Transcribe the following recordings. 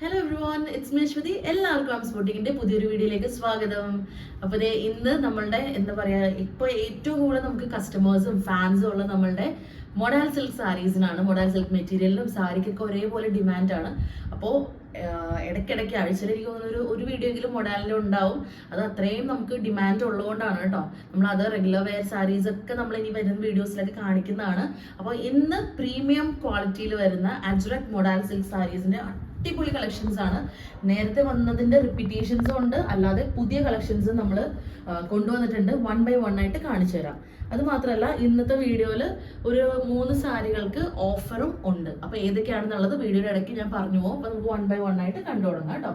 Hello everyone it's me എല്ലാവർക്കും ആം ബോട്ടിക്കിന്റെ പുതിയൊരു വീഡിയോയിലേക്ക് സ്വാഗതം. അപ്പോൾ ദേ ഇന്ന് നമ്മളുടെ എന്താ പറയാ ഇപ്പോൾ ഏറ്റവും കൂടുതൽ നമുക്ക് കസ്റ്റമേഴ്സും ഫാൻസും ഉള്ള നമ്മളുടെ മൊഡാൽ സിൽക്ക് സാരീസിനാണ് മൊഡാൽ സിൽക്ക് മെറ്റീരിയലിനും സാരിക്കൊക്കെ ഒരേപോലെ ഡിമാൻഡാണ് അപ്പോൾ ഇടയ്ക്കിടയ്ക്ക് ആഴ്ചയിൽ എനിക്ക് തോന്നുന്നു ഒരു വീഡിയോ എങ്കിലും മൊഡാലിന്റെ ഉണ്ടാവും. അത് അത്രയും നമുക്ക് ഡിമാൻഡ് ഉള്ളതുകൊണ്ടാണ് കേട്ടോ. നമ്മൾ അത് റെഗുലർ വെയർ സാരീസ് ഒക്കെ നമ്മൾ ഇനി വരുന്ന വീഡിയോസിലൊക്കെ കാണിക്കുന്നതാണ്. അപ്പോൾ ഇന്ന് പ്രീമിയം ക്വാളിറ്റിയിൽ വരുന്ന അജ്രക് മൊഡാൽ സിൽക്ക് സാരീസിന്റെ അടിപൊളി കളക്ഷൻസ് ആണ്. നേരത്തെ വന്നതിന്റെ റിപ്പീറ്റേഷൻസും ഉണ്ട്. അല്ലാതെ പുതിയ കളക്ഷൻസ് നമ്മൾ കൊണ്ടുവന്നിട്ടുണ്ട്. വൺ ബൈ വൺ ആയിട്ട് കാണിച്ചു തരാം. അത് മാത്രമല്ല ഇന്നത്തെ വീഡിയോയിൽ ഒരു മൂന്ന് സാരികൾക്ക് ഓഫറും ഉണ്ട്. അപ്പൊ ഏതൊക്കെയാണെന്നുള്ളത് വീഡിയോയുടെ ഇടയ്ക്ക് ഞാൻ പറഞ്ഞു പോകും. അപ്പൊ നമുക്ക് വൺ ബൈ വൺ ആയിട്ട് കണ്ടു തുടങ്ങാം കേട്ടോ.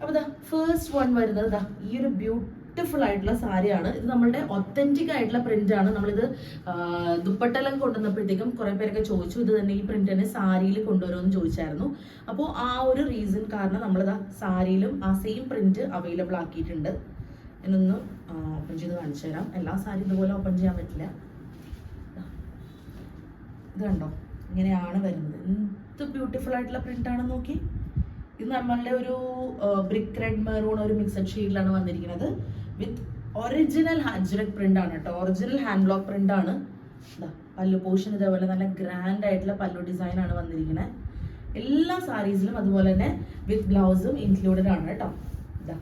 അപ്പൊ ദാ ഫസ്റ്റ് വൺ വരുന്നത് ഈ ഒരു ബ്യൂട്ടിഫുൾ ആയിട്ടുള്ള സാരിയാണ്. ഇത് നമ്മളുടെ ഒത്തന്റിക് ആയിട്ടുള്ള പ്രിന്റ് ആണ്. നമ്മളിത് ദുപ്പട്ടെല്ലാം കൊണ്ടുവന്നപ്പോഴത്തേക്കും കുറെ പേരൊക്കെ ചോദിച്ചു ഇത് തന്നെ ഈ പ്രിന്റ് തന്നെ സാരിയിൽ കൊണ്ടുവരുമെന്ന് ചോദിച്ചായിരുന്നു. അപ്പോൾ ആ ഒരു റീസൺ കാരണം നമ്മളിത് സാരിയിലും ആ സെയിം പ്രിന്റ് അവൈലബിൾ ആക്കിയിട്ടുണ്ട്. എന്നൊന്ന് ഓപ്പൺ ചെയ്ത് കാണിച്ചു തരാം. എല്ലാ സാരി ഇതുപോലെ ഓപ്പൺ ചെയ്യാൻ പറ്റില്ല. ഇത് കണ്ടോ? ഇങ്ങനെയാണ് വരുന്നത്. എന്ത് ബ്യൂട്ടിഫുൾ ആയിട്ടുള്ള പ്രിന്റ് ആണെന്ന് നോക്കി. ഇത് നമ്മളുടെ ഒരു ബ്രിക്ക് റെഡ് മെറൂൺ ഒരു മിക്സഡ് ഷെയ്ഡിലാണ് വന്നിരിക്കുന്നത്. വിത്ത് ഒറിജിനൽ ഹാൻഡ് പ്രിന്റ് ആണ് കേട്ടോ. ഒറിജിനൽ ഹാൻഡ് ബ്ലോക്ക് പ്രിന്റ് ആണ്. പല്ലു പോർഷൻ ഇതേപോലെ നല്ല ഗ്രാൻഡ് ആയിട്ടുള്ള പല്ലു ഡിസൈൻ ആണ് വന്നിരിക്കുന്നത് എല്ലാ സാരീസിലും അതുപോലെ തന്നെ വിത്ത് ബ്ലൗസും ഇൻക്ലൂഡഡ് ആണ് കേട്ടോ. ഇതാ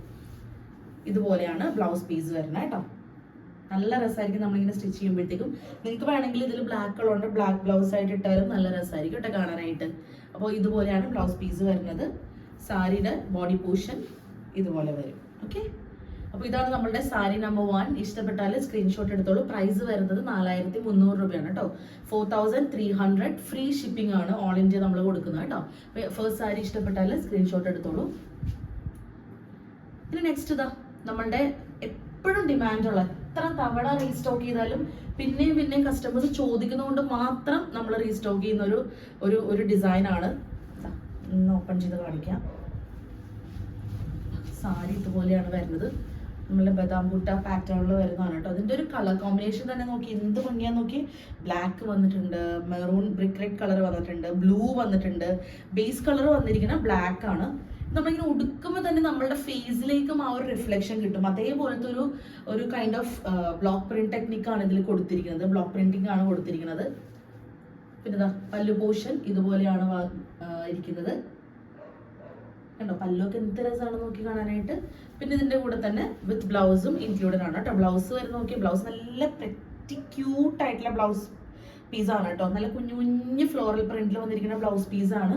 ഇതുപോലെയാണ് ബ്ലൗസ് പീസ് വരുന്നത് കേട്ടോ. നല്ല രസമായിരിക്കും നമ്മളിങ്ങനെ സ്റ്റിച്ച് ചെയ്യുമ്പോഴത്തേക്കും. നിങ്ങൾക്ക് വേണമെങ്കിൽ ഇതിൽ ബ്ലാക്ക് കളറുണ്ട് ബ്ലാക്ക് ബ്ലൗസ് ആയിട്ട് ഇട്ടാലും നല്ല രസമായിരിക്കും കേട്ടോ കാണാനായിട്ട്. അപ്പോൾ ഇതുപോലെയാണ് ബ്ലൗസ് പീസ് വരുന്നത്. സാരിയുടെ ബോഡി പോർഷൻ ഇതുപോലെ വരും. ഓക്കെ അപ്പോൾ ഇതാണ് നമ്മുടെ സാരി നമ്പർ വൺ ഇഷ്ടപ്പെട്ടാൽ സ്ക്രീൻഷോട്ട് എടുത്തോളൂ. പ്രൈസ് വരുന്നത് നാലായിരത്തി മുന്നൂറ് രൂപയാണ് കേട്ടോ. Four thousand three hundred free shipping ആണ് ഓൾ ഇന്ത്യ നമ്മൾ കൊടുക്കുന്നത് കേട്ടോ. ഫസ്റ്റ് സാരി ഇഷ്ടപ്പെട്ടാൽ സ്ക്രീൻഷോട്ട് എടുത്തോളൂ. ഇനി നെക്സ്റ്റ് ഇതാ നമ്മളുടെ എപ്പോഴും ഡിമാൻഡുള്ള എത്ര തവണ റീസ്റ്റോക്ക് ചെയ്താലും പിന്നെയും പിന്നെയും കസ്റ്റമേഴ്സ് ചോദിക്കുന്നതുകൊണ്ട് മാത്രം നമ്മൾ റീസ്റ്റോക്ക് ചെയ്യുന്ന ഒരു ഒരു ഒരു ദാ, ഒന്ന് ഓപ്പൺ ചെയ്ത് കാണിക്കാം. സാരി ഇതുപോലെയാണ് വരുന്നത്. നമ്മളുടെ ബദാം ബുട്ട പാറ്റേണിൽ വരുന്നതാണ് കേട്ടോ. അതിന്റെ ഒരു കളർ കോമ്പിനേഷൻ തന്നെ നോക്കി എന്ത് ഭംഗിയാന്ന് നോക്കി. ബ്ലാക്ക് വന്നിട്ടുണ്ട് മെറൂൺ ബ്രിക്ക് റെഡ് കളർ വന്നിട്ടുണ്ട് ബ്ലൂ വന്നിട്ടുണ്ട്. ബേസ് കളർ വന്നിരിക്കുന്ന ബ്ലാക്ക് ആണ്. നമ്മളിങ്ങനെ ഉടുക്കുമ്പോൾ തന്നെ നമ്മളുടെ ഫേസിലേക്കും ആ ഒരു റിഫ്ലക്ഷൻ കിട്ടും. അതേപോലത്തെ ഒരു ഒരു കൈൻഡ് ഓഫ് ബ്ലോക്ക് പ്രിന്റ് ടെക്നിക്കാണ് ഇതിൽ കൊടുത്തിരിക്കുന്നത്. ബ്ലോക്ക് പ്രിന്റിംഗ് ആണ് കൊടുത്തിരിക്കുന്നത്. പിന്നെ പല്ലു പോർഷൻ ഇതുപോലെയാണ് ഇരിക്കുന്നത്. കണ്ടോ? പല്ലൊക്കെ എന്ത് രസമാണ് നോക്കി കാണാനായിട്ട്. പിന്നെ ഇതിന്റെ കൂടെ തന്നെ വിത്ത് ബ്ലൗസും ഇൻക്ലൂഡഡ് ആണ് കേട്ടോ. ബ്ലൗസ് വരെ നോക്കി ബ്ലൗസ് നല്ല പെറ്റി ക്യൂട്ട് ആയിട്ടുള്ള ബ്ലൗസ് പീസാണ് കേട്ടോ. നല്ല കുഞ്ഞു കുഞ്ഞു ഫ്ലോറൽ പ്രിന്റിൽ വന്നിരിക്കുന്ന ബ്ലൗസ് പീസാണ്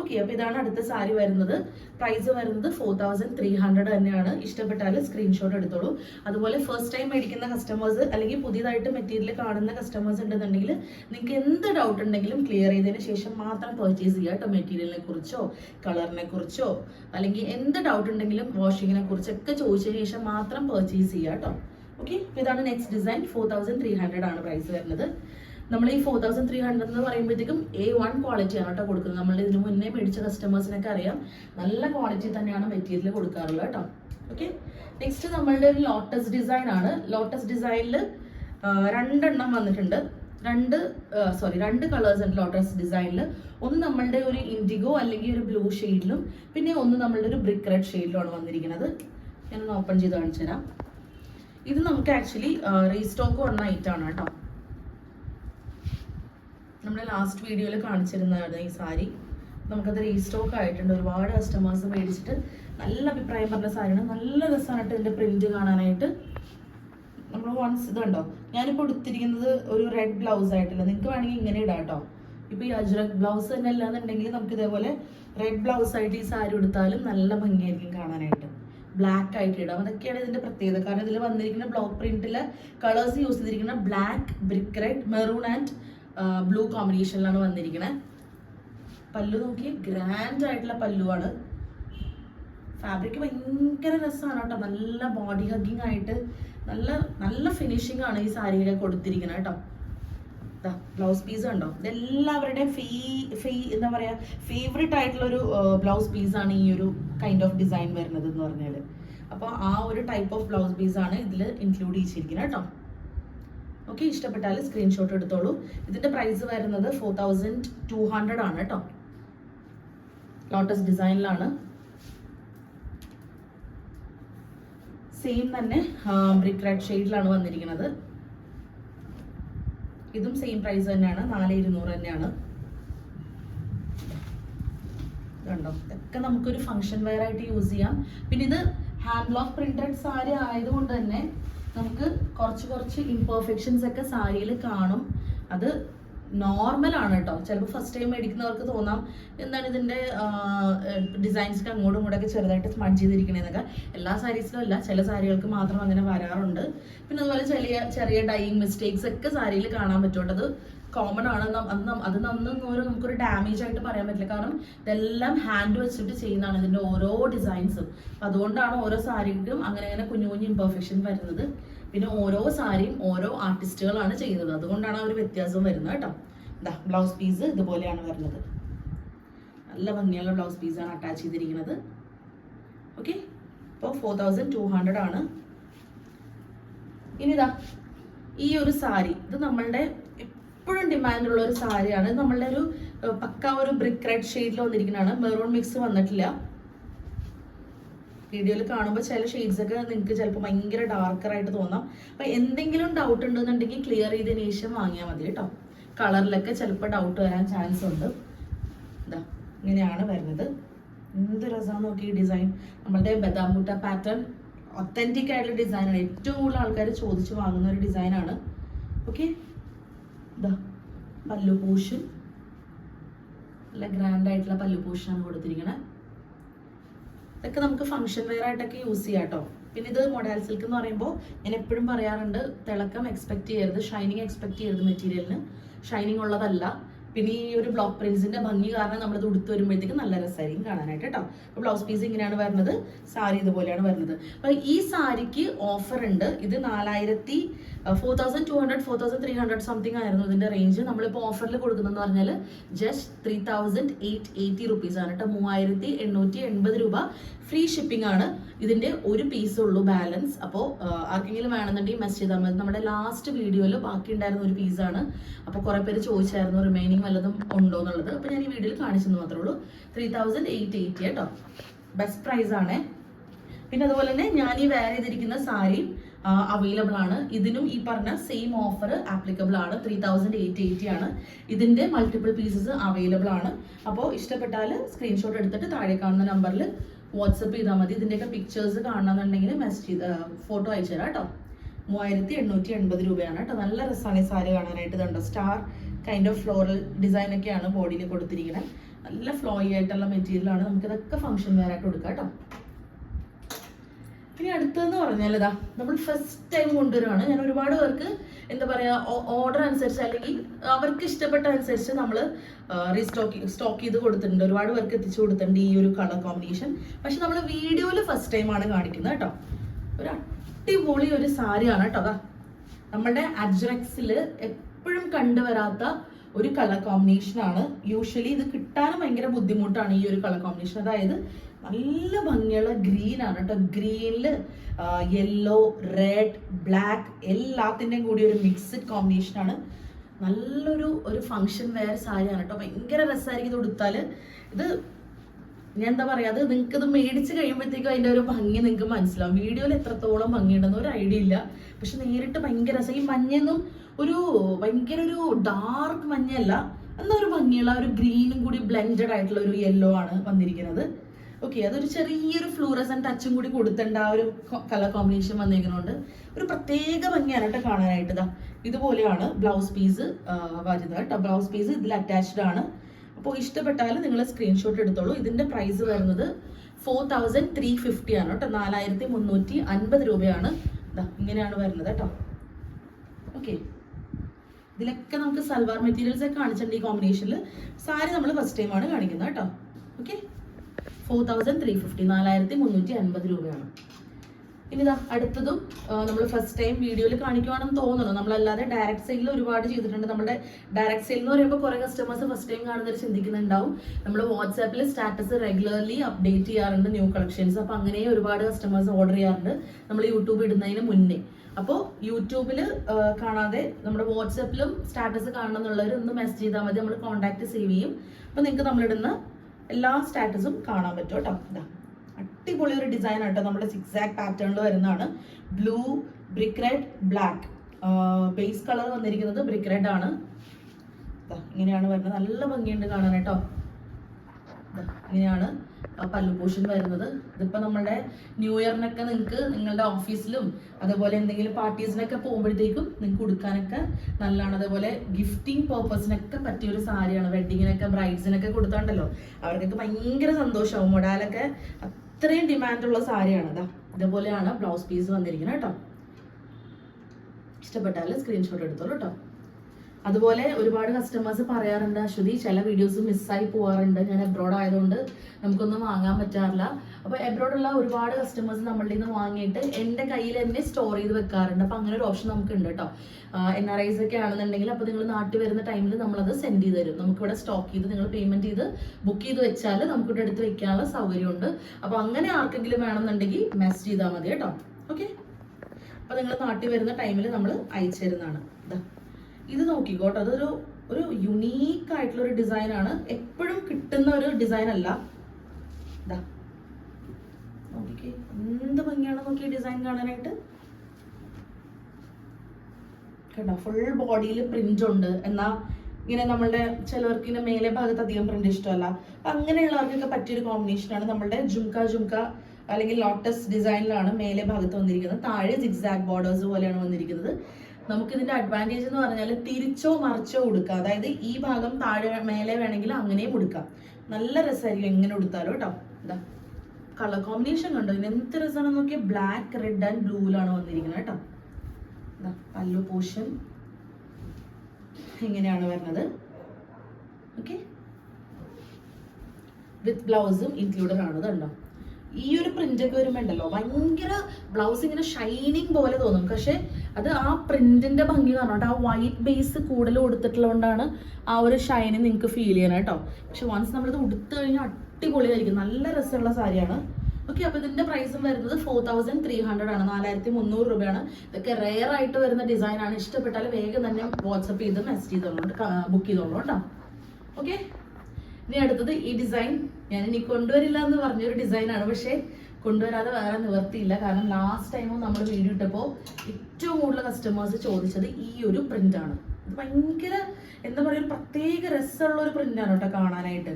ഓക്കെ അപ്പൊ ഇതാണ് അടുത്ത സാരി വരുന്നത്. പ്രൈസ് വരുന്നത് ഫോർ തൗസൻഡ് ത്രീ ഹൺഡ്രഡ് തന്നെയാണ്. ഇഷ്ടപ്പെട്ടാൽ സ്ക്രീൻഷോട്ട് എടുത്തോളൂ. അതുപോലെ ഫസ്റ്റ് ടൈം മേടിക്കുന്ന കസ്റ്റമേഴ്സ് അല്ലെങ്കിൽ പുതിയതായിട്ട് മെറ്റീരിയൽ കാണുന്ന കസ്റ്റമേഴ്സ് ഉണ്ടെന്നുണ്ടെങ്കിൽ നിങ്ങൾക്ക് എന്ത് ഡൗട്ട് ഉണ്ടെങ്കിലും ക്ലിയർ ചെയ്തതിന് ശേഷം മാത്രം പർച്ചേസ് ചെയ്യുക കേട്ടോ മെറ്റീരിയലിനെ കുറിച്ചോ കളറിനെ കുറിച്ചോ അല്ലെങ്കിൽ എന്ത് ഡൗട്ട് ഉണ്ടെങ്കിലും വാഷിങ്ങിനെ കുറിച്ചൊക്കെ ചോദിച്ചതിന് ശേഷം മാത്രം പർച്ചേസ് ചെയ്യുക കേട്ടോ. ഓക്കെ ഇതാണ് next design four thousand three hundred ആണ് പ്രൈസ് വരുന്നത്. നമ്മൾ ഈ ഫോർ തൗസൻഡ് ത്രീ ഹൺഡ്രഡ് എന്ന് പറയുമ്പോഴത്തേക്കും എ വൺ ക്വാളിറ്റി ആണ് കേട്ടോ കൊടുക്കുന്നത്. നമ്മൾ ഇതിന് മുന്നേ മേടിച്ച കസ്റ്റമേഴ്സിനൊക്കെ അറിയാം. നല്ല ക്വാളിറ്റി തന്നെയാണ് മെറ്റീരിയൽ കൊടുക്കാറുള്ളത് കേട്ടോ. ഓക്കെ നെക്സ്റ്റ് നമ്മളുടെ ഒരു ലോട്ടസ് ഡിസൈൻ ആണ്. ലോട്ടസ് ഡിസൈനിൽ രണ്ടെണ്ണം വന്നിട്ടുണ്ട്. രണ്ട് സോറി രണ്ട് കളേഴ്സ് ഉണ്ട് ലോട്ടസ് ഡിസൈനിൽ ഒന്ന് നമ്മളുടെ ഒരു ഇൻഡിഗോ അല്ലെങ്കിൽ ഒരു ബ്ലൂ ഷെയ്ഡിലും പിന്നെ ഒന്ന് നമ്മളുടെ ഒരു ബ്രിക്ക് റെഡ് ഷെയ്ഡിലുമാണ് വന്നിരിക്കുന്നത്. ഞാനൊന്ന് ഓപ്പൺ ചെയ്ത് കാണിച്ചു തരാം ഇത് നമുക്ക് ആക്ച്വലി റീസ്റ്റോക്ക് വന്ന ആണ് കേട്ടോ. നമ്മുടെ ലാസ്റ്റ് വീഡിയോയിൽ കാണിച്ചിരുന്നതാണ് ഈ സാരി. നമുക്കത് റീസ്റ്റോക്ക് ആയിട്ടുണ്ട്. ഒരുപാട് കസ്റ്റമേഴ്സ് മേടിച്ചിട്ട് നല്ല അഭിപ്രായം പറഞ്ഞ സാരിയാണ്. നല്ല രസമായിട്ട് ഇതിന്റെ പ്രിന്റ് കാണാനായിട്ട്. നമ്മൾ വൺസ് ഇത് കണ്ടോ? ഞാനിപ്പോൾ എടുത്തിരിക്കുന്നത് ഒരു റെഡ് ബ്ലൗസ് ആയിട്ടില്ല. നിങ്ങൾക്ക് വേണമെങ്കിൽ ഇങ്ങനെ ഇടാം കേട്ടോ ഇപ്പൊ ഈ അജ്രക് ബ്ലൗസ് തന്നെ അല്ലാന്നുണ്ടെങ്കിൽ നമുക്ക് ഇതേപോലെ റെഡ് ബ്ലൗസ് ആയിട്ട് ഈ സാരി എടുത്താലും നല്ല ഭംഗിയായിരിക്കും കാണാനായിട്ട്. ബ്ലാക്ക് ആയിട്ട് ഇടാം. അതൊക്കെയാണ് ഇതിന്റെ പ്രത്യേകത. കാരണം ഇതിൽ വന്നിരിക്കുന്ന ബ്ലോക്ക് പ്രിന്റിലെ കളേഴ്സ് യൂസ് ചെയ്തിരിക്കുന്ന black brick red maroon and blue കോമ്പിനേഷനിലാണ് വന്നിരിക്കുന്നത് പല്ലു നോക്കി ഗ്രാൻഡ് ആയിട്ടുള്ള പല്ലുവാണ്. ഫാബ്രിക് ഭയങ്കര രസമാണ് കേട്ടോ. നല്ല ബോഡി ഹഗ്ഗിങ് ആയിട്ട് നല്ല നല്ല ഫിനിഷിംഗ് ആണ് ഈ സാരിയിലെ കൊടുത്തിരിക്കുന്നത് കേട്ടോ. ബ്ലൗസ് പീസ് കണ്ടോ? ഇതെല്ലാവരുടെയും ഫീ ഫീ എന്താ പറയാ ഫേവറേറ്റ് ആയിട്ടുള്ള ഒരു ബ്ലൗസ് പീസ് ആണ് ഈ ഒരു കൈൻഡ് ഓഫ് ഡിസൈൻ വരുന്നത് എന്ന് പറഞ്ഞാൽ അപ്പോൾ ആ ഒരു ടൈപ്പ് ഓഫ് ബ്ലൗസ് പീസ് ആണ് ഇതിൽ ഇൻക്ലൂഡ് ചെയ്തിരിക്കുന്നത് കേട്ടോ. ഓക്കെ ഇഷ്ടപ്പെട്ടാൽ സ്ക്രീൻഷോട്ട് എടുത്തോളൂ. ഇതിന്റെ പ്രൈസ് വരുന്നത് ഫോർ തൗസൻഡ് ടു ഹൺഡ്രഡ് ആണ് കേട്ടോ ലോട്ടസ് ഡിസൈനിലാണ് സെയിം തന്നെ ബ്രിക്ക് റെഡ് ഷെയ്ഡിലാണ് വന്നിരിക്കുന്നത്. ഇതും സെയിം പ്രൈസ് തന്നെയാണ് നാല് ഇരുന്നൂറ് തന്നെയാണ്. കണ്ടോ? ഇതൊക്കെ നമുക്കൊരു ഫങ്ഷൻ വെയർ ആയിട്ട് യൂസ് ചെയ്യാം. പിന്നെ ഇത് ഹാൻഡ് ബ്ലോക്ക് പ്രിന്റഡ് സാരി ആയതുകൊണ്ട് തന്നെ നമുക്ക് കുറച്ച് കുറച്ച് ഇംപെർഫെക്ഷൻസ് ഒക്കെ സാരിയിൽ കാണും. അത് നോർമൽ ആണ് കേട്ടോ. ചിലപ്പോൾ ഫസ്റ്റ് ടൈം മേടിക്കുന്നവർക്ക് തോന്നാം എന്താണ് ഇതിന്റെ ഡിസൈൻസ് ഒക്കെ അങ്ങോട്ടും ഇങ്ങോട്ടും ഒക്കെ ചെറുതായിട്ട് സ്മഡ്ജ് ചെയ്തിരിക്കണേന്നൊക്കെ. എല്ലാ സാരീസിലും അല്ല ചില സാരികൾക്ക് മാത്രം അങ്ങനെ വരാറുണ്ട്. പിന്നെ അതുപോലെ ചെറിയ ചെറിയ ഡൈയിങ് മിസ്റ്റേക്സ് ഒക്കെ സാരിയിൽ കാണാൻ പറ്റും അത് കോമൺ ആണ്. അത് നം- അത് നന്നൊന്നും നമുക്കൊരു ഡാമേജ് ആയിട്ട് പറയാൻ പറ്റില്ല. കാരണം ഇതെല്ലാം ഹാൻഡ് വെച്ചിട്ട് ചെയ്യുന്നതാണ് ഇതിന്റെ ഓരോ ഡിസൈൻസും അതുകൊണ്ടാണ് ഓരോ സാരിക്കും അങ്ങനെ അങ്ങനെ കുഞ്ഞു കുഞ്ഞു ഇംപെർഫെക്ഷൻ വരുന്നത്. പിന്നെ ഓരോ സാരിയും ഓരോ ആർട്ടിസ്റ്റുകളാണ് ചെയ്യുന്നത്. അതുകൊണ്ടാണ് ആ ഒരു വ്യത്യാസം വരുന്നത് കേട്ടോ. ഇതാ ബ്ലൗസ് പീസ് ഇതുപോലെയാണ് വരുന്നത്. നല്ല ഭംഗിയുള്ള ബ്ലൗസ് പീസാണ് അറ്റാച്ച് ചെയ്തിരിക്കുന്നത്. ഓക്കെ അപ്പോൾ ഫോർ തൗസൻഡ് ടു ഹൺഡ്രഡ് ആണ്. ഇനിതാ ഈ ഒരു സാരി ഇത് നമ്മളുടെ എപ്പോഴും ഡിമാൻഡുള്ള ഒരു സാരിയാണ്. നമ്മളുടെ ഒരു പക്ക ഒരു ബ്രിക്ക് റെഡ് ഷെയ്ഡിൽ വന്നിരിക്കുന്നതാണ് മെറൂൺ മിക്സ് വന്നിട്ടില്ല. വീഡിയോയിൽ കാണുമ്പോൾ ചില ഷെയ്ഡ്സ് ഒക്കെ നിങ്ങൾക്ക് ചിലപ്പോൾ ഭയങ്കര ഡാർക്കർ ആയിട്ട് തോന്നാം. അപ്പൊ എന്തെങ്കിലും ഡൗട്ട് ഉണ്ടെന്നുണ്ടെങ്കിൽ ക്ലിയർ ചെയ്തതിന് ശേഷം വാങ്ങിയാൽ മതി കേട്ടോ. കളറിലൊക്കെ ചിലപ്പോൾ ഡൗട്ട് വരാൻ ചാൻസ് ഉണ്ട്. ഇതാ ഇങ്ങനെയാണ് വരുന്നത്. എന്ത് രസമാണ് നോക്കി ഈ ഡിസൈൻ നമ്മളുടെ ബദാമുട്ട പാറ്റേൺ ഒത്തന്റിക് ആയിട്ടുള്ള ഡിസൈനാണ് ഏറ്റവും കൂടുതൽ ആൾക്കാർ ചോദിച്ചു വാങ്ങുന്ന ഒരു ഡിസൈനാണ് ഓക്കെ പല്ലു പോഷൻ നല്ല ഗ്രാൻഡ് ആയിട്ടുള്ള പല്ലു പൂഷനാണ് കൊടുത്തിരിക്കുന്നത് ഇതൊക്കെ നമുക്ക് ഫംഗ്ഷൻ വെയർ ആയിട്ടൊക്കെ യൂസ് ചെയ്യാം കേട്ടോ. പിന്നെ ഇത് മൊഡാൽ സിൽക്ക് എന്ന് പറയുമ്പോൾ ഞാൻ എപ്പോഴും പറയാറുണ്ട് തിളക്കം എക്സ്പെക്ട് ചെയ്യരുത് ഷൈനിങ് എക്സ്പെക്ട് ചെയ്യരുത് മെറ്റീരിയലിന് ഷൈനിങ് ഉള്ളതല്ല. പിന്നെ ഈ ഒരു ബ്ലോക്ക് പ്രിന്റ്സിന്റെ ഭംഗി കാരണം നമ്മളിത് ഉടുത്ത് വരുമ്പോഴത്തേക്ക് നല്ല രസമായിരിക്കും കാണാനായിട്ട് കേട്ടോ. അപ്പോൾ ബ്ലൗസ് പീസ് ഇങ്ങനെയാണ് വരുന്നത് സാരി ഇതുപോലെയാണ് വരുന്നത്. അപ്പോൾ ഈ സാരിക്ക് ഓഫർ ഉണ്ട്. ഇത് നാലായിരത്തി four thousand two hundred four thousand three hundred something ആയിരുന്നു റേഞ്ച് നമ്മളിപ്പോൾ ഓഫറിൽ കൊടുക്കുന്നതെന്ന് പറഞ്ഞാൽ just three thousand eight eighty rupees ആണ് കേട്ടോ മൂവായിരത്തി എണ്ണൂറ്റി എൺപത് രൂപ ഫ്രീ ഷിപ്പിംഗ് ആണ് ഇതിന്റെ ഒരു പീസ് ഉള്ളൂ ബാലൻസ് അപ്പോൾ ആർക്കെങ്കിലും വേണമെന്നുണ്ടെങ്കിൽ മെസ്സേജ് ചെയ്താൽ മതി. നമ്മുടെ ലാസ്റ്റ് വീഡിയോയിൽ ബാക്കി ഉണ്ടായിരുന്ന ഒരു പീസ് ആണ്. അപ്പോൾ കുറെ പേര് ചോദിച്ചായിരുന്നു റിമൈനിങ് വല്ലതും ഉണ്ടോ എന്നുള്ളത്. അപ്പോൾ ഞാൻ ഈ വീഡിയോയിൽ കാണിച്ചെന്ന് മാത്രമേ ഉള്ളൂ. ത്രീ തൗസൻഡ് എയ്റ്റ് എയ്റ്റി കേട്ടോ ബെസ്റ്റ് പ്രൈസ് ആണ്. പിന്നെ അതുപോലെ തന്നെ ഞാൻ ഈ വെയർ ചെയ്തിരിക്കുന്ന സാരി അവൈലബിൾ ആണ്. ഇതിനും ഈ പറഞ്ഞ സെയിം ഓഫർ ആപ്ലിക്കബിൾ ആണ്. ത്രീ തൗസൻഡ് എയ്റ്റ് എയ്റ്റി ആണ്. ഇതിന്റെ മൾട്ടിപ്പിൾ പീസസ് അവൈലബിൾ ആണ്. അപ്പോൾ ഇഷ്ടപ്പെട്ടാൽ സ്ക്രീൻഷോട്ട് എടുത്തിട്ട് താഴെ കാണുന്ന നമ്പറിൽ വാട്സപ്പ് ചെയ്താൽ മതി. ഇതിന്റെയൊക്കെ പിക്ചേഴ്സ് കാണണമെന്നുണ്ടെങ്കിൽ മെസ്സേജ് ഫോട്ടോ അയച്ചു തരാം കേട്ടോ മൂവായിരത്തി എണ്ണൂറ്റി എൺപത് രൂപയാണ് കേട്ടോ നല്ല രസമാണ് ഈ സാരി കാണാനായിട്ട്. ഇതുണ്ട്? Star kind of floral design ഒക്കെയാണ് ബോഡിയിൽ കൊടുത്തിരിക്കുന്നത് നല്ല ഫ്ലോയി ആയിട്ടുള്ള മെറ്റീരിയലാണ് നമുക്കിതൊക്കെ ഫംഗ്ഷൻ വെയർ ആയിട്ട് കൊടുക്കാം കേട്ടോ ഇനി അടുത്തതെന്ന് പറഞ്ഞാൽ ഇതാ നമ്മൾ ഫസ്റ്റ് ടൈം കൊണ്ടുവരുവാണ്. ഞാൻ ഒരുപാട് പേർക്ക് എന്താ പറയാ ഓർഡർ അനുസരിച്ച് അല്ലെങ്കിൽ അവർക്ക് ഇഷ്ടപ്പെട്ട അനുസരിച്ച് നമ്മൾ റീസ്റ്റോക്ക് സ്റ്റോക്ക് ചെയ്ത് കൊടുത്തിട്ടുണ്ട്. ഒരുപാട് പേർക്ക് എത്തിച്ചു കൊടുത്തിട്ടുണ്ട് ഈ ഒരു കളർ കോമ്പിനേഷൻ പക്ഷെ നമ്മൾ വീഡിയോയിൽ ഫസ്റ്റ് ടൈം ആണ് കാണിക്കുന്നത് കേട്ടോ. ഒരു അടിപൊളി ഒരു സാരിയാണ് കേട്ടോ അതാ. നമ്മുടെ അജ്രക്സിൽ എപ്പോഴും കണ്ടുവരാത്ത ഒരു കളർ കോമ്പിനേഷൻ ആണ്. യൂഷ്വലി ഇത് കിട്ടാനും ഭയങ്കര ബുദ്ധിമുട്ടാണ് ഈ ഒരു കളർ കോമ്പിനേഷൻ അതായത് നല്ല ഭംഗിയുള്ള ഗ്രീൻ ആണ് കേട്ടോ ഗ്രീനിൽ യെല്ലോ റെഡ് ബ്ലാക്ക് എല്ലാത്തിന്റെയും കൂടി ഒരു മിക്സ്ഡ് കോമ്പിനേഷൻ ആണ്. നല്ലൊരു ഒരു ഫങ്ഷൻ വെയർ സാരിയാണ് കേട്ടോ ഭയങ്കര രസമായിരിക്കും ഇത് ഉടുത്താൽ ഇത് ഞാൻ എന്താ പറയുക അത് നിങ്ങൾക്ക് ഇത് മേടിച്ച് കഴിയുമ്പോഴത്തേക്കും അതിന്റെ ഒരു ഭംഗി നിങ്ങൾക്ക് മനസ്സിലാവും. വീഡിയോയിൽ എത്രത്തോളം ഭംഗിയുണ്ടെന്ന് ഒരു ഐഡിയ ഇല്ല. പക്ഷെ നേരിട്ട് ഭയങ്കര രസം. ഈ മഞ്ഞൊന്നും ഒരു ഭയങ്കര ഒരു ഡാർക്ക് മഞ്ഞല്ല എന്നാ ഒരു ഭംഗിയുള്ള ഒരു ഗ്രീനും കൂടി ബ്ലെൻഡഡ് ആയിട്ടുള്ള ഒരു യെല്ലോ ആണ് വന്നിരിക്കുന്നത്. ഓക്കെ അതൊരു ചെറിയൊരു ഫ്ലൂറസൻ ടച്ചും കൂടി കൊടുത്തേണ്ട ആ ഒരു കളർ കോമ്പിനേഷൻ വന്നിരിക്കുന്നതുകൊണ്ട് ഒരു പ്രത്യേക ഭംഗിയാണ് കേട്ടോ കാണാനായിട്ട് ഇതാ ഇതുപോലെയാണ് ബ്ലൗസ് പീസ് വരുന്നത് കേട്ടോ. ബ്ലൗസ് പീസ് ഇതിൽ അറ്റാച്ച്ഡ് ആണ്. അപ്പോൾ ഇഷ്ടപ്പെട്ടാൽ നിങ്ങൾ സ്ക്രീൻഷോട്ട് എടുത്തോളൂ. ഇതിന്റെ പ്രൈസ് വരുന്നത് ഫോർ തൗസൻഡ് ത്രീ ഫിഫ്റ്റി ആണ് കേട്ടോ. നാലായിരത്തി മുന്നൂറ്റി അൻപത് രൂപയാണ് ഇങ്ങനെയാണ് വരുന്നത് കേട്ടോ. ഓക്കെ ഇതിലൊക്കെ നമുക്ക് സൽവാർ മെറ്റീരിയൽസ് ഒക്കെ കാണിച്ചിട്ടുണ്ട് ഈ കോമ്പിനേഷനിൽ സാരി നമ്മൾ ഫസ്റ്റ് ടൈമാണ് കാണിക്കുന്നത് കേട്ടോ. Okay four thousand three fifty നാലായിരത്തി മുന്നൂറ്റി അൻപത് രൂപയാണ്. ഇനി ഇതാ അടുത്തതും നമ്മൾ ഫസ്റ്റ് ടൈം വീഡിയോയിൽ കാണിക്കുവാണെന്ന് തോന്നുന്നു. നമ്മളല്ലാതെ ഡയറക്റ്റ് സെയിൽ ഒരുപാട് ചെയ്തിട്ടുണ്ട്. നമ്മുടെ ഡയറക്റ്റ് സെയിൽ എന്ന് പറയുമ്പോൾ കുറെ കസ്റ്റമേഴ്സ് ഫസ്റ്റ് ടൈം കാണുന്നവർ ചിന്തിക്കുന്നുണ്ടാവും. നമ്മൾ വാട്സാപ്പിൽ സ്റ്റാറ്റസ് റെഗുലർലി അപ്ഡേറ്റ് ചെയ്യാറുണ്ട് ന്യൂ കളക്ഷൻസ് അപ്പോൾ അങ്ങനെ ഒരുപാട് കസ്റ്റമേഴ്സ് ഓർഡർ ചെയ്യാറുണ്ട്. നമ്മൾ യൂട്യൂബ് ഇടുന്നതിന് മുന്നേ. അപ്പോൾ യൂട്യൂബിൽ കാണാതെ നമ്മുടെ വാട്സാപ്പിലും സ്റ്റാറ്റസ് കാണണം എന്നുള്ളവർ ഒന്ന് മെസ്സേജ് ചെയ്താൽ മതി. നമ്മൾ കോൺടാക്ട് സേവ് ചെയ്യും. അപ്പോൾ നിങ്ങൾക്ക് നമ്മളിടുന്ന എല്ലാ സ്റ്റാറ്റസും കാണാൻ പറ്റും കേട്ടോ. അടിപൊളി ഒരു ഡിസൈൻ ആട്ടോ. നമ്മുടെ സിക്സ് ആക് പാറ്റേണിൽ വരുന്നതാണ്. Blue brick red black base colour വന്നിരിക്കുന്നത് ബ്രിക്ക് റെഡ് ആണ്. ഇങ്ങനെയാണ് വരുന്നത്. നല്ല ഭംഗിയുണ്ട് കാണാൻ കേട്ടോ. ഇങ്ങനെയാണ് പല്ലു പോഷൻ വരുന്നത്. ഇതിപ്പോ നമ്മളുടെ ന്യൂ ഇയറിനൊക്കെ നിങ്ങൾക്ക് നിങ്ങളുടെ ഓഫീസിലും അതേപോലെ എന്തെങ്കിലും പാർട്ടീസിനൊക്കെ പോകുമ്പോഴത്തേക്കും നിങ്ങൾക്ക് കൊടുക്കാനൊക്കെ നല്ലതാണ്. അതേപോലെ ഗിഫ്റ്റിംഗ് പേർപ്പസിനൊക്കെ പറ്റിയ ഒരു സാരിയാണ്. വെഡിങ്ങിനൊക്കെ ബ്രൈഡ്സിനൊക്കെ കൊടുത്തോണ്ടല്ലോ. അവർക്കൊക്കെ ഭയങ്കര സന്തോഷമാവും മൊഡാലൊക്കെ അത്രയും ഡിമാൻഡുള്ള സാരിയാണ്. ഇതാ ഇതുപോലെയാണ് ബ്ലൗസ് പീസ് വന്നിരിക്കുന്നത് കേട്ടോ. ഇഷ്ടപ്പെട്ടാൽ സ്ക്രീൻഷോട്ട് എടുത്തോളൂ കേട്ടോ. അതുപോലെ ഒരുപാട് കസ്റ്റമേഴ്സ് പറയാറുണ്ട് അശ്വതി ചില വീഡിയോസ് മിസ്സായി പോവാറുണ്ട്. ഞാൻ എബ്രോഡ് ആയതുകൊണ്ട് നമുക്കൊന്നും വാങ്ങാൻ പറ്റാറില്ല. അപ്പോൾ എബ്രോഡുള്ള ഒരുപാട് കസ്റ്റമേഴ്സ് നമ്മളുടെ നിന്ന് വാങ്ങിയിട്ട് എന്റെ കയ്യിൽ തന്നെ സ്റ്റോർ ചെയ്ത് വെക്കാറുണ്ട്. അപ്പോൾ അങ്ങനെ ഒരു ഓപ്ഷൻ നമുക്ക് ഉണ്ട് കേട്ടോ എൻ ആർ ഐസ് ഒക്കെ ആണെന്നുണ്ടെങ്കിൽ അപ്പോൾ നിങ്ങൾ നാട്ടിൽ വരുന്ന ടൈമിൽ നമ്മളത് സെൻഡ് ചെയ്ത് തരും. നമുക്കിവിടെ സ്റ്റോക്ക് ചെയ്ത് നിങ്ങൾ പേയ്മെന്റ് ചെയ്ത് ബുക്ക് ചെയ്ത് വെച്ചാൽ നമുക്കിവിടെ എടുത്ത് വെക്കാനുള്ള സൗകര്യമുണ്ട്. അപ്പോൾ അങ്ങനെ ആർക്കെങ്കിലും വേണമെന്നുണ്ടെങ്കിൽ മെസ്സേജ് ചെയ്താൽ മതി കേട്ടോ ഓക്കെ അപ്പോൾ നിങ്ങൾ നാട്ടിൽ വരുന്ന ടൈമിൽ നമ്മൾ അയച്ചു തരുന്നതാണ്. ഇതാ ഇത് നോക്കിക്കോട്ടെ അതൊരു ഒരു യുണീക്ക് ആയിട്ടുള്ള ഒരു ഡിസൈൻ ആണ്. എപ്പോഴും കിട്ടുന്ന ഒരു ഡിസൈൻ അല്ല. എന്ത് ഭംഗിയാണ് നോക്കി ഡിസൈൻ കാണാനായിട്ട്? കണ്ടോ ഫുൾ ബോഡിയിൽ പ്രിന്റ് ഉണ്ട്. എന്നാ ഇങ്ങനെ നമ്മളുടെ ചിലവർക്ക് ഇങ്ങനെ മേലെ ഭാഗത്ത് അധികം പ്രിന്റ് ഇഷ്ടമല്ല. അപ്പൊ അങ്ങനെയുള്ളവർക്കൊക്കെ പറ്റിയൊരു കോമ്പിനേഷൻ ആണ് നമ്മളുടെ ജുംക ജുംക അല്ലെങ്കിൽ ലോട്ടസ് ഡിസൈനിലാണ് മേലെ ഭാഗത്ത് വന്നിരിക്കുന്നത്. താഴെ സിക്സാക് ബോർഡേഴ്സ് പോലെയാണ് വന്നിരിക്കുന്നത്. നമുക്ക് ഇതിന്റെ അഡ്വാന്റേജ് എന്ന് പറഞ്ഞാൽ തിരിച്ചോ മറിച്ചോ ഉടുക്കാം. അതായത് ഈ ഭാഗം താഴെ മേലെ വേണമെങ്കിൽ അങ്ങനെയും ഉടുക്കാം. നല്ല രസമായിരിക്കും എങ്ങനെ കൊടുത്താലോ കേട്ടോ. ഇതാ കളർ കോമ്പിനേഷൻ കണ്ടോ? ഇതിന് എന്ത് രസമാണെന്ന് നോക്കിയാൽ ബ്ലാക്ക് റെഡ് ആൻഡ് ബ്ലൂവിലാണ് വന്നിരിക്കുന്നത് കേട്ടോ. പല്ലു പോഷൻ ഇങ്ങനെയാണ് വരുന്നത്. ഓക്കെ വിത്ത് ബ്ലൗസും ഇൻക്ലൂഡഡ് ആണ് ഇതുണ്ടോ ഈ ഒരു പ്രിന്റ് ഒക്കെ വരുമ്പോണ്ടല്ലോ ഭയങ്കര ബ്ലൗസ് ഇങ്ങനെ ഷൈനിങ് പോലെ തോന്നും. പക്ഷെ അത് ആ പ്രിന്റിന്റെ ഭംഗി പറഞ്ഞോട്ട് ആ വൈറ്റ് ബേസ് കൂടുതൽ കൊടുത്തിട്ടുള്ളതുകൊണ്ടാണ് ആ ഒരു ഷൈന് നിങ്ങൾക്ക് ഫീൽ ചെയ്യണം കേട്ടോ. പക്ഷെ വൺസ് നമ്മളിത് ഉടുത്തു കഴിഞ്ഞാൽ അടിപൊളിയായിരിക്കും. നല്ല രസമുള്ള സാരിയാണ്. ഓക്കെ അപ്പൊ ഇതിന്റെ പ്രൈസും വരുന്നത് ഫോർ തൗസൻഡ് ത്രീ ഹൺഡ്രഡ് ആണ്. നാലായിരത്തി മുന്നൂറ് രൂപയാണ്. ഇതൊക്കെ റെയർ ആയിട്ട് വരുന്ന ഡിസൈൻ ആണ്. ഇഷ്ടപ്പെട്ടാൽ വേഗം തന്നെ വാട്സപ്പ് ചെയ്ത് മെസ്സേജ് ചെയ്തോളൂ ബുക്ക് ചെയ്തോളൂ കേട്ടോ. ഓക്കെ ഇനി അടുത്തത് ഈ ഡിസൈൻ ഞാൻ ഇനി കൊണ്ടുവരില്ല എന്ന് പറഞ്ഞൊരു ഡിസൈൻ ആണ്. പക്ഷേ കൊണ്ടുവരാതെ വേറെ നിവർത്തിയില്ല. കാരണം ലാസ്റ്റ് ടൈമും നമ്മൾ വീഡിയോ ഇട്ടപ്പോൾ ഏറ്റവും കൂടുതൽ കസ്റ്റമേഴ്സ് ചോദിച്ചത് ഈ ഒരു പ്രിന്റ് ആണ്. ഇത് ഭയങ്കര എന്താ പറയുക ഒരു പ്രത്യേക രസമുള്ള ഒരു പ്രിന്റാണ് കേട്ടോ കാണാനായിട്ട്.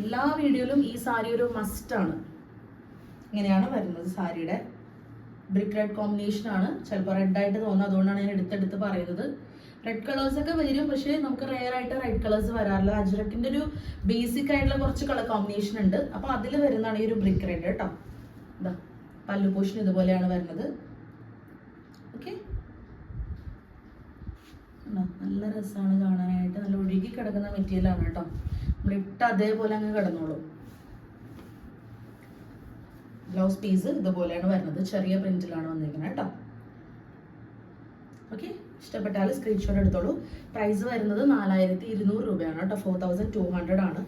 എല്ലാ വീഡിയോയിലും ഈ സാരി ഒരു മസ്റ്റ് ആണ്. ഇങ്ങനെയാണ് വരുന്നത് സാരിയുടെ. ബ്രിക്ക് റെഡ് കോമ്പിനേഷൻ ആണ്. ചിലപ്പോൾ റെഡ് ആയിട്ട് തോന്നുന്നത് അതുകൊണ്ടാണ് ഞാൻ എടുത്തെടുത്ത് പറയുന്നത്. റെഡ് കളേഴ്സ് ഒക്കെ വരും പക്ഷേ നമുക്ക് റെയർ ആയിട്ട് റെഡ് കളേഴ്സ് വരാറില്ല. അജ്രക്കിന്റെ ഒരു ബേസിക് ആയിട്ടുള്ള കുറച്ച് കളർ കോമ്പിനേഷൻ ഉണ്ട്. അപ്പൊ അതിൽ വരുന്നതാണ് ഈ ഒരു ബ്രിക്ക് റെഡ് കേട്ടോ ഇതാ പല്ലു പോഷൻ ഇതുപോലെയാണ് വരുന്നത്. ഓക്കെ നല്ല രസമാണ് കാണാനായിട്ട്. നല്ല ഒഴുകി കിടക്കുന്ന മെറ്റീരിയൽ ആണ് കേട്ടോ നമ്മൾ ഇട്ട് അതേപോലെ അങ്ങ് കിടന്നോളൂ. ബ്ലൗസ് പീസ് ഇതുപോലെയാണ് വരുന്നത്. ചെറിയ പ്രിന്റിലാണ് വന്നിരിക്കുന്നത് കേട്ടോ ഓക്കെ ഇഷ്ടപ്പെട്ടാൽ സ്ക്രീൻഷോട്ട് എടുത്തോളൂ. പ്രൈസ് വരുന്നത് നാലായിരത്തി ഇരുന്നൂറ് രൂപയാണ് കേട്ടോ. ഫോർ തൗസൻഡ് ടു ഹൺഡ്രഡ് ആണ്.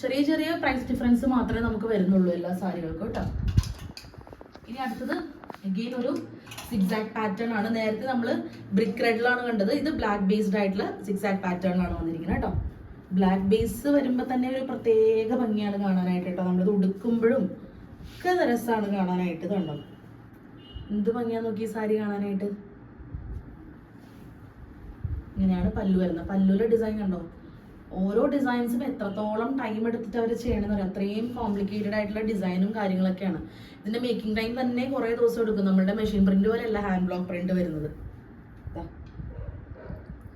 ചെറിയ ചെറിയ പ്രൈസ് ഡിഫറൻസ് മാത്രമേ നമുക്ക് വരുന്നുള്ളൂ എല്ലാ സാരികൾക്കും കേട്ടോ. ഇനി അടുത്തത് അഗെയിൻ ഒരു സിക്സാക്ട് പാറ്റേൺ ആണ്. നേരത്തെ നമ്മൾ ബ്രിക്ക് റെഡിലാണ് കണ്ടത്. ഇത് ബ്ലാക്ക് ബേസ്ഡ് ആയിട്ടുള്ള സിക്സാക്ട് പാറ്റേണിലാണ് വന്നിരിക്കുന്നത് കേട്ടോ. ബ്ലാക്ക് ബേസ് വരുമ്പോൾ തന്നെ ഒരു പ്രത്യേക ഭംഗിയാണ് കാണാനായിട്ട് കേട്ടോ. നമ്മളിത് ഉടുക്കുമ്പോഴും ഒക്കെ രസമാണ് കാണാനായിട്ട് കണ്ടോ. എന്ത് ഭംഗിയാ നോക്കി സാരി കാണാനായിട്ട്. ഇങ്ങനെയാണ് പല്ലു വരുന്നത്. പല്ലുവിലെ ഡിസൈൻ കണ്ടോ? ഓരോ ഡിസൈൻസും എത്രത്തോളം ടൈം എടുത്തിട്ട് അവർ ചെയ്യണമെന്ന് പറയാം അത്രയും കോംപ്ലിക്കേറ്റഡ് ആയിട്ടുള്ള ഡിസൈനും കാര്യങ്ങളൊക്കെയാണ്. ഇതിന്റെ മേക്കിംഗ് ടൈം തന്നെ കുറേ ദിവസം എടുക്കും. നമ്മുടെ മെഷീൻ പ്രിന്റ് പോലെയല്ല ഹാൻഡ് ബ്ലോക്ക് പ്രിന്റ് വരുന്നത്.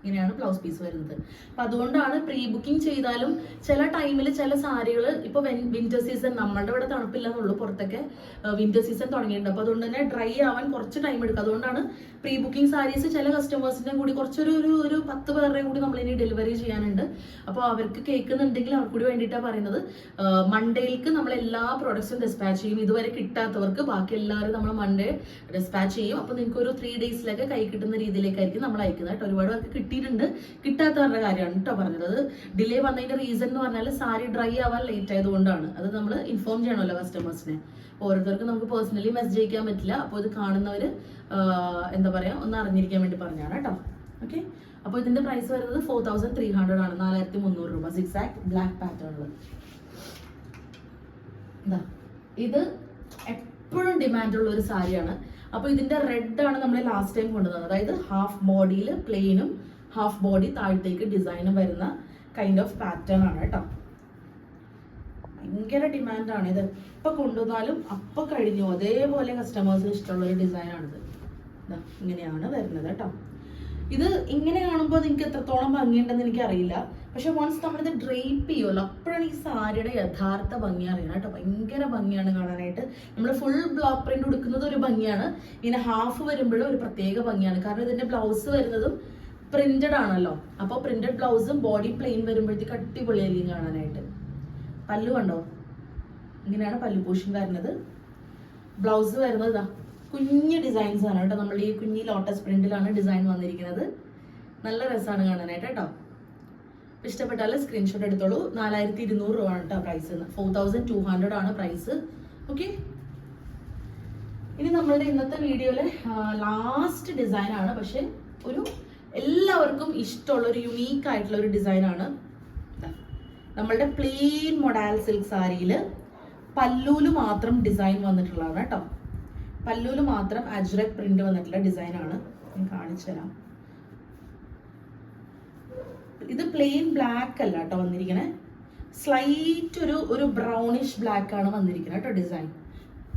ഇങ്ങനെയാണ് ബ്ലൗസ് പീസ് വരുന്നത്. അപ്പൊ അതുകൊണ്ടാണ് പ്രീ ബുക്കിംഗ് ചെയ്താലും ചില ടൈമിൽ ചില സാരികൾ ഇപ്പൊ വിന്റർ സീസൺ നമ്മളുടെ ഇവിടെ തണുപ്പില്ലെന്നുള്ളൂ പുറത്തൊക്കെ വിന്റർ സീസൺ തുടങ്ങിയിട്ടുണ്ട്. അപ്പോൾ അതുകൊണ്ട് തന്നെ ഡ്രൈ ആവാൻ കുറച്ച് ടൈം എടുക്കും. അതുകൊണ്ടാണ് പ്രീ ബുക്കിംഗ് സാരീസ് ചില കസ്റ്റമേഴ്സിന്റെ കൂടി കുറച്ചൊരു ഒരു ഒരു പത്ത് പേരുടെയും കൂടി നമ്മൾ ഇനി ഡെലിവറി ചെയ്യാനുണ്ട്. അപ്പോൾ അവർക്ക് കേൾക്കുന്നുണ്ടെങ്കിൽ അവർക്ക് കൂടി വേണ്ടിയിട്ടാണ് പറയുന്നത് മൺഡേയിലേക്ക് നമ്മൾ എല്ലാ പ്രൊഡക്ട്സും ഡിസ്പാച്ച് ചെയ്യും. ഇതുവരെ കിട്ടാത്തവർക്ക് ബാക്കി എല്ലാവരും നമ്മൾ മൺഡേ ഡിസ്പാച്ച് ചെയ്യും. അപ്പോൾ നിങ്ങൾക്ക് ഒരു ത്രീ ഡേയ്സിലൊക്കെ കൈ കിട്ടുന്ന രീതിയിലേക്കായിരിക്കും നമ്മൾ അയക്കുന്നത് കേട്ടോ. ഒരുപാട് പേർക്ക് കിട്ടിയിട്ടുണ്ട്. കിട്ടാത്തവരുടെ കാര്യമാണ് കേട്ടോ പറഞ്ഞത്. അത് ഡിലേ വന്നതിന്റെ റീസൺ എന്ന് പറഞ്ഞാൽ സാരി ഡ്രൈ ആവാൻ ലേറ്റ് ആയതുകൊണ്ടാണ്. അത് നമ്മൾ ഇൻഫോം ചെയ്യണമല്ലോ കസ്റ്റമേഴ്സിനെ ഓരോരുത്തർക്കും നമുക്ക് പേഴ്സണലി മെസ്സേജ് അയക്കാൻ പറ്റില്ല. അപ്പോൾ ഇത് കാണുന്നവർ എന്താ പറയുക ഒന്ന് അറിഞ്ഞിരിക്കാൻ വേണ്ടി പറഞ്ഞാണ് കേട്ടോ ഓക്കെ അപ്പോൾ ഇതിന്റെ പ്രൈസ് വരുന്നത് ഫോർ തൗസൻഡ് ത്രീ ഹൺഡ്രഡ് ആണ്. നാലായിരത്തി മുന്നൂറ് രൂപ സിക്സ് ആക്ട് ബ്ലാക്ക് പാറ്റേണിൽ ഇതാ എപ്പോഴും ഡിമാൻഡ് ഉള്ള ഒരു സാരിയാണ്. അപ്പോൾ ഇതിന്റെ റെഡ് ആണ് നമ്മൾ ലാസ്റ്റ് ടൈം കൊണ്ടുവന്നത്. അതായത് ഹാഫ് ബോഡിയിൽ പ്ലെയിനും ഹാഫ് ബോഡി താഴത്തേക്ക് ഡിസൈൻ വരുന്ന കൈൻഡ് ഓഫ് പാറ്റേൺ ആണ് കേട്ടോ. ഭയങ്കര ഡിമാൻഡാണ് ഇത്. എപ്പോൾ കൊണ്ടുവന്നാലും അപ്പം കഴിഞ്ഞു. അതേപോലെ കസ്റ്റമേഴ്സിന് ഇഷ്ടമുള്ള ഒരു ഡിസൈനാണിത് ഇങ്ങനെയാണ് വരുന്നത് കേട്ടോ. ഇത് ഇങ്ങനെ കാണുമ്പോൾ നിങ്ങൾക്ക് എത്രത്തോളം ഭംഗിയുണ്ടെന്ന് എനിക്കറിയില്ല. പക്ഷെ വൺസ് നമ്മളിത് ഡ്രേപ്പ് ചെയ്യുമല്ലോ അപ്പോഴാണ് ഈ സാരിയുടെ യഥാർത്ഥ ഭംഗി അറിയുന്നത് കേട്ടോ. ഭയങ്കര ഭംഗിയാണ് കാണാനായിട്ട്. നമ്മൾ ഫുൾ ബ്ലോക്ക് പ്രിന്റ് കൊടുക്കുന്നത് ഒരു ഭംഗിയാണ്. ഇങ്ങനെ ഹാഫ് വരുമ്പോഴും ഒരു പ്രത്യേക ഭംഗിയാണ്. കാരണം ഇതിന്റെ ബ്ലൗസ് വരുന്നതും പ്രിന്റഡ് ആണല്ലോ. അപ്പോൾ പ്രിന്റഡ് ബ്ലൗസും ബോഡി പ്ലെയിൻ വരുമ്പോഴത്തേക്ക് അടിപൊളിയായിരിക്കും കാണാനായിട്ട്. പല്ലു കണ്ടോ? ഇങ്ങനെയാണ് പല്ലു പോഷൻ വരുന്നത്. ബ്ലൗസ് വരുന്നത് ഇതാ. കുഞ്ഞ് ഡിസൈൻസ് ആണ് കേട്ടോ. നമ്മൾ ഈ കുഞ്ഞി ലോട്ടസ് പ്രിന്റിലാണ് ഡിസൈൻ വന്നിരിക്കുന്നത്. നല്ല രസമാണ് കാണാനായിട്ട് കേട്ടോ. ഇഷ്ടപ്പെട്ടാൽ സ്ക്രീൻഷോട്ട് എടുത്തോളൂ. നാലായിരത്തി ഇരുന്നൂറ് രൂപ കേട്ടോ price four thousand two hundred ആണ് പ്രൈസ് ഓക്കെ ഇനി നമ്മളുടെ ഇന്നത്തെ വീഡിയോയിലെ ലാസ്റ്റ് ഡിസൈൻ ആണ്. പക്ഷെ ഒരു എല്ലാവർക്കും ഇഷ്ടമുള്ള ഒരു യുണീക്ക് ആയിട്ടുള്ള ഒരു ഡിസൈനാണ് നമ്മളുടെ പ്ലെയിൻ മൊഡാൽ സിൽക്ക് സാരിയിൽ പല്ലൂൽ മാത്രം ഡിസൈൻ വന്നിട്ടുള്ളതാണ് കേട്ടോ. പല്ലൂൽ മാത്രം അജ്രക് പ്രിന്റ് വന്നിട്ടുള്ള ഡിസൈനാണ് ഞാൻ കാണിച്ചു തരാം. ഇത് പ്ലെയിൻ ബ്ലാക്ക് അല്ല കേട്ടോ വന്നിരിക്കണേ. സ്ലൈറ്റ് ഒരു ഒരു ബ്രൗണിഷ് ബ്ലാക്ക് ആണ് വന്നിരിക്കുന്നത് കേട്ടോ ഡിസൈൻ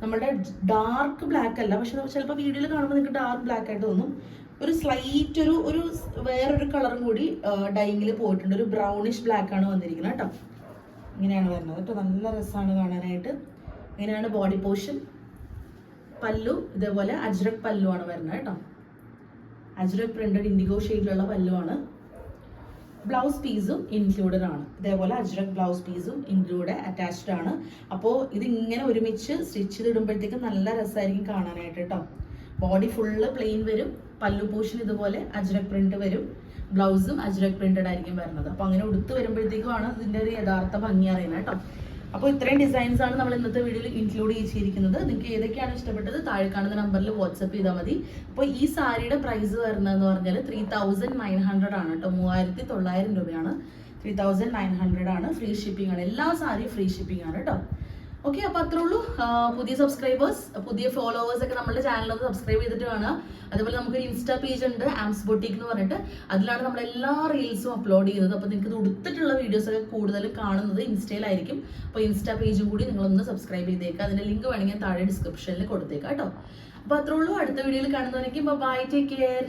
നമ്മുടെ ഡാർക്ക് ബ്ലാക്ക് അല്ല പക്ഷെ ചിലപ്പോൾ വീഡിയോയിൽ കാണുമ്പോൾ നിങ്ങൾക്ക് ഡാർക്ക് ബ്ലാക്ക് ആയിട്ട് തോന്നും. ഒരു സ്ലൈറ്റ് ഒരു ഒരു വേറൊരു കളറും കൂടി ഡൈങ്ങിൽ പോയിട്ടുണ്ട്. ഒരു ബ്രൗണിഷ് ബ്ലാക്ക് ആണ് വന്നിരിക്കുന്നത് കേട്ടോ. ഇങ്ങനെയാണ് വരുന്നത് കേട്ടോ. നല്ല രസമാണ് കാണാനായിട്ട്. ഇങ്ങനെയാണ് ബോഡി പോർഷൻ പല്ലു ഇതേപോലെ അജ്രക് പല്ലു ആണ് വരുന്നത് കേട്ടോ. അജ്രക് പ്രിന്റഡ് ഇൻഡിഗോ ഷെയ്ഡിലുള്ള പല്ലുവാണ്. ബ്ലൗസ് പീസും ഇൻക്ലൂഡഡ് ആണ്. ഇതേപോലെ അജ്രക് ബ്ലൗസ് പീസും ഇൻക്ലൂഡ് അറ്റാച്ച്ഡ് ആണ്. അപ്പോൾ ഇത് ഇങ്ങനെ ഒരുമിച്ച് സ്റ്റിച്ച് ചെയ്തിടുമ്പോഴത്തേക്ക് നല്ല രസമായിരിക്കും കാണാനായിട്ട് കേട്ടോ. ബോഡി ഫുള്ള് പ്ലെയിൻ വരും. പല്ലു പോഷൻ ഇതുപോലെ അജ്രക് പ്രിന്റ് വരും. ബ്ലൗസും അജ്രക് പ്രിന്റഡ് ആയിരിക്കും വരുന്നത്. അപ്പോൾ അങ്ങനെ ഉടുത്ത് വരുമ്പോഴത്തേക്കുമാണ് ഇതിന്റെ ഒരു യഥാർത്ഥ ഭംഗി അറിയുന്നത് കേട്ടോ. അപ്പോൾ ഇത്രയും ഡിസൈൻസ് ആണ് നമ്മൾ ഇന്നത്തെ വീഡിയോയിൽ ഇൻക്ലൂഡ് ചെയ്തിരിക്കുന്നത്. നിങ്ങൾക്ക് ഏതൊക്കെയാണ് ഇഷ്ടപ്പെട്ടത് താഴെ കാണുന്ന നമ്പറിൽ വാട്സപ്പ് ചെയ്താൽ മതി. അപ്പോൾ ഈ സാരിയുടെ പ്രൈസ് വരുന്നതെന്ന് പറഞ്ഞാൽ ത്രീ തൗസൻഡ് നയൻ ഹൺഡ്രഡ് ആണ് കേട്ടോ. മൂവായിരത്തി തൊള്ളായിരം രൂപയാണ്. ത്രീ തൗസൻഡ് നയൻ ഹൺഡ്രഡ് ആണ്. ഫ്രീ ഷിപ്പിംഗ് ആണ്. എല്ലാ സാരിയും ഫ്രീ ഷിപ്പിംഗ് ആണ് കേട്ടോ. ഓക്കെ അപ്പോൾ അത്രേ ഉള്ളൂ. പുതിയ സബ്സ്ക്രൈബേഴ്സ് പുതിയ ഫോളോവേഴ്സ് ഒക്കെ നമ്മുടെ ചാനൽ സബ്സ്ക്രൈബ് ചെയ്തിട്ട് കാണുക. അതുപോലെ നമുക്കൊരു ഇൻസ്റ്റാ പേജ് ഉണ്ട് ആംസ് ബൊട്ടിക് എന്ന് പറഞ്ഞിട്ട്. അതിലാണ് നമ്മൾ എല്ലാ റീൽസും അപ്ലോഡ് ചെയ്യുന്നത്. അപ്പോൾ നിങ്ങൾക്ക് ഉടുത്തിട്ടുള്ള വീഡിയോസ് ഒക്കെ കൂടുതലും കാണുന്നത് ഇൻസ്റ്റയിലായിരിക്കും. അപ്പോൾ ഇൻസ്റ്റാ പേജും കൂടി നിങ്ങളൊന്ന് സബ്സ്ക്രൈബ് ചെയ്തേക്കുക അതിന്റെ ലിങ്ക് വേണമെങ്കിൽ താഴെ ഡിസ്ക്രിപ്ഷനിൽ കൊടുത്തേക്കാം കേട്ടോ. അപ്പോൾ അത്രേ ഉള്ളൂ. അടുത്ത വീഡിയോയിൽ കാണുന്നവരേക്കും ബൈ ടേക്ക് കെയർ